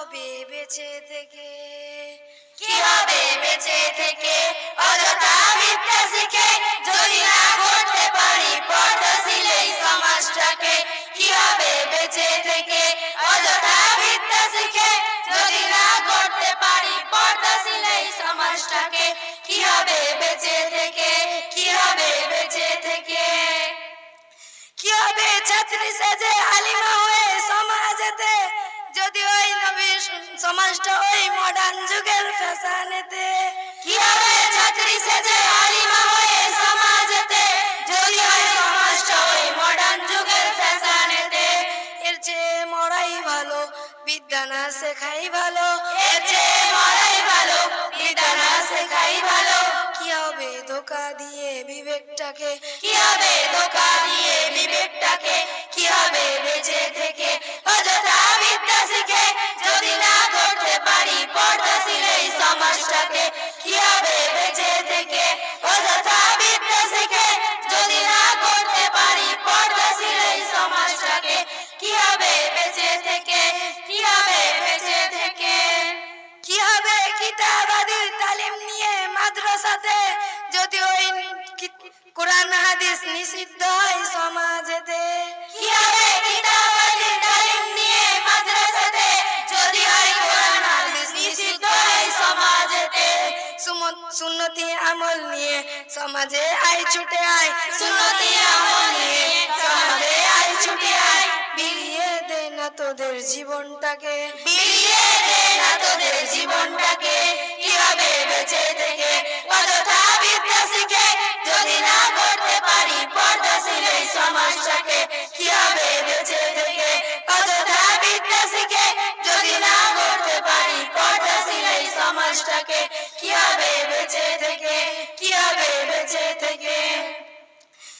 হবে বেঁচে থেকে? কি হবে বেঁচে থেকে? অযথা বিদ্যা শিখে যদি না করতে পারি পর্দাশীল এই সমাজটাকে কি হবে বেঁচে থেকে? অযথা বিদ্যা শিখে যদি না করতে পারি পর্দাশীল এই সমাজটাকে কি হবে বেঁচে থেকে? কি হবে বেঁচে থেকে? কি হবে ছাত্রী সেজে সমাজটা ওই মডার্ন যুগের ফ্যাশনেতে। কি হবে ছাত্রী সেজে আলিমা হয়ে সমাজেতে? যদি হয় সমাজটা ওই মডার্ন যুগের ফ্যাশনেতে। এর চেয়ে মরাই ভালো বিদ্যা না শেখাই ভালো। এর চেয়ে মরাই ভালো বিদ্যা না শেখাই ভালো। কি হবে ধোকা দিয়ে বিবেকটাকে? কি হবে ধোকা দিয়ে বিবেকটাকে? কি হবে বেঁচে থেকে? কি হবে বেঁচে থেকে? কি হবে কিতাবাদির তালিম নিয়ে মাদ্রাসাতে? যদি ওই কোরআন, হাদিস নিষিদ্ধ হয় সমাজেতে। কি হবে কিতাবাদির তালিম নিয়ে মাদ্রাসাতে? যদি হয় কোরআন, হাদিস নিষিদ্ধ হয় সমাজেতে। সুন্নতি আমল নিয়ে সমাজে আয় ছুটে আয়। সুন্নতি আমল নিয়ে তোদের জীবনটাকে। বিলিয়ে দে না তোদের জীবনটাকে।